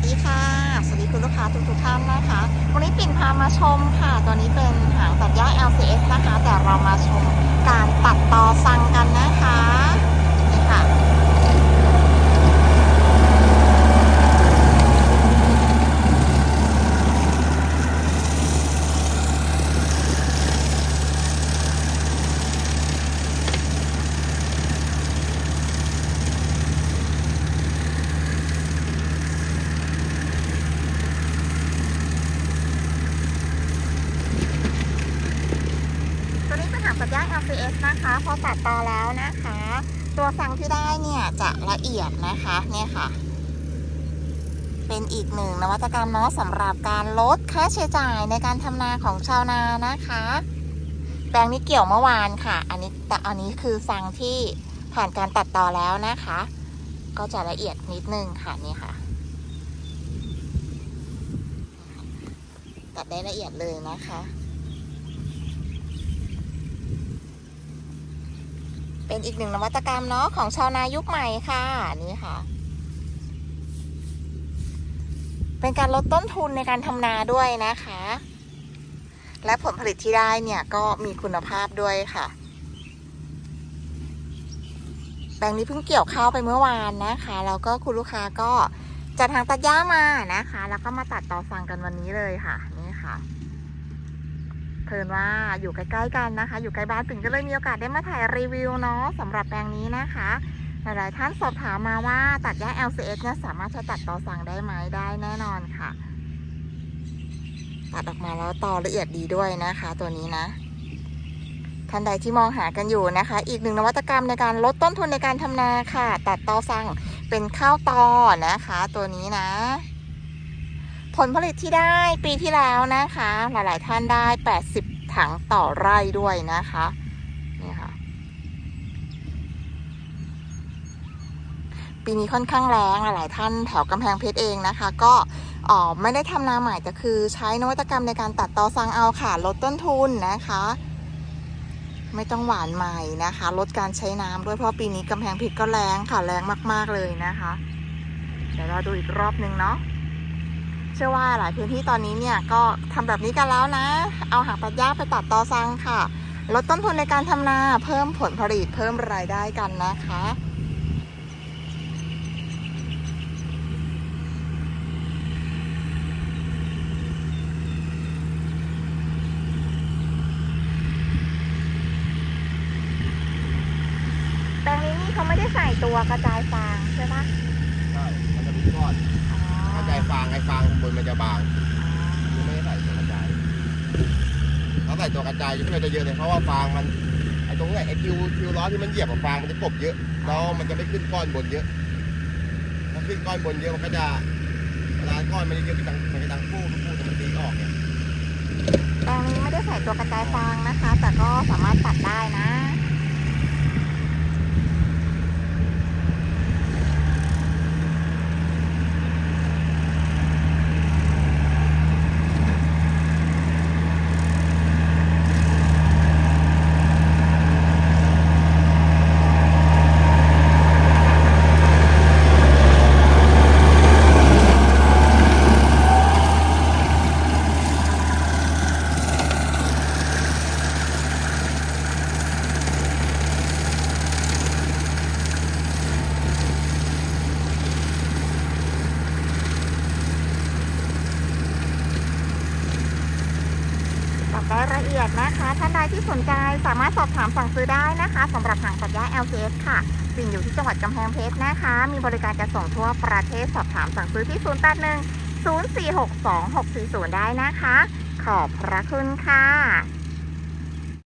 วัสดีค่ะ สวัสดีคุณลูกค้าทุกทุกท่านนะคะ วันนี้ปิ่นพามาชมค่ะ ตัวนี้เป็นหางตัดหญ้า LCS นะคะ แต่เรามาชมการตัดตอซังกันนะคะ นี่ค่ะ ตัว นี้เป็นหางตัดหญ้า LCS นะคะ พอตัดตอแล้วนะคะ ตัวสังที่ได้เนี่ยจะละเอียดนะคะเนี่ยค่ะ เป็นอีกหนึ่งนวัตกรรมเนาะสำหรับการลดค่าใช้จ่ายในการทำนาของชาวนานะคะแปลงนี้เกี่ยวเมื่อวานค่ะ อันนี้แต่อันนี้คือสังที่ผ่านการตัดต่อแล้วนะคะ ก็จะละเอียดนิดนึงค่ะนี่ค่ะ ตัดได้ละเอียดเลยนะคะ เป็นอีกหนึ่งนวัตกรรมเนาะของชาวนายุคใหม่ค่ะนี่ค่ะ เป็นการลดต้นทุนในการทำนาด้วยนะคะ และผลผลิตที่ได้เนี่ยก็มีคุณภาพด้วยค่ะ แปลงนี้เพิ่งเกี่ยวข้าวไปเมื่อวานนะคะแล้วก็คุณลูกค้าก็จัดทางตัดหญ้ามานะคะ แล้วก็มาตัดต่อฟังกันวันนี้เลยค่ะ นี่ค่ะ เพลินว่าอยู่ใกล้ๆกันนะคะ อยู่ใกล้บ้านปิ่นก็เลยมีโอกาสได้มาถ่ายรีวิวเนาะสำหรับแปลงนี้นะคะหลายๆท่านสอบถามมาว่าตัดหญ้า LCS เนี่ยสามารถใช้ตัดต่อสั่งได้ไหมได้แน่นอนค่ะ ตัดออกมาแล้วต่อละเอียดดีด้วยนะคะ ตัวนี้นะท่านใดที่มองหากันอยู่นะคะ อีกหนึ่งนวัตกรรมในการลดต้นทุนในการทำนาค่ะ ตัดตอสั่งเป็นข้าวตอนะคะ ตัวนี้นะ ผลผลิตที่ได้ปีที่แล้วนะคะ หลาย ๆ ท่านได้ 80 ถังต่อไร่ด้วยนะคะนี่ค่ะ ปีนี้ค่อนข้างแรงหลาย ๆ ท่านแถวกำแพงเพชรเองนะคะ ก็อ๋อไม่ได้ทำนาใหม่แต่คือใช้นวัตกรรมในการตัดตอซังเอาค่ะ ลดต้นทุนนะคะ ไม่ต้องหวานใหม่นะคะ ลดการใช้น้ำด้วยเพราะปีนี้กำแพงเพชรก็แรงค่ะแรงมาก ๆ เลยนะคะ เดี๋ยวเราดูอีกรอบนึงเนาะ เชื่อว่าหลายพื้นที่ตอนนี้เนี่ยก็ทำแบบนี้กันแล้วนะ เอาหางตัดหญ้าไปตัดตอซังค่ะ ลดต้นทุนในการทำนาเพิ่มผลผลิตเพิ่มรายได้กันนะคะแปลงนี้นี่เขาไม่ได้ใส่ตัวกระจายฟางใช่ปะใช่ มันจะมีก้อนอ๋อเข้าใจ ฟางไอ้ฟางบนมันจะบางคือไม่ได้ใส่ตัวกระจายถ้าใส่ตัวกระจายจะช่วยได้เยอะเลยเพราะว่าฟางมันไอ้ตรงเนี้ไอ้คิวคิวล้อที่มันเหยียบกับฟางมันจะกบเยอะแล้วมันจะไม่ขึ้นก้อนบนเยอะถ้าขึ้นก้อนบนเยอะมันก็จะเวลาก้อนมันเยอะๆมันจะมันจะดังฟู่ฟู่แต่มันตีออกเนี่ยแปลงนี้ไม่ได้ใส่ตัวกระจายฟางนะคะ แต่ก็สามารถตัดได้นะ ตัดได้ละเอียดนะคะ ท่านใดที่สนใจสามารถสอบถามสั่งซื้อได้นะคะสำหรับหางตัดหญ้า LCS ค่ะสิ่งอยู่ที่จังหวัดกำแพงเพชรนะคะ มีบริการจะส่งทั่วประเทศสอบถามสั่งซื้อที่ 0 8 1 0 4 6 2 6 4 0 ได้นะคะ ขอบพระคุณค่ะ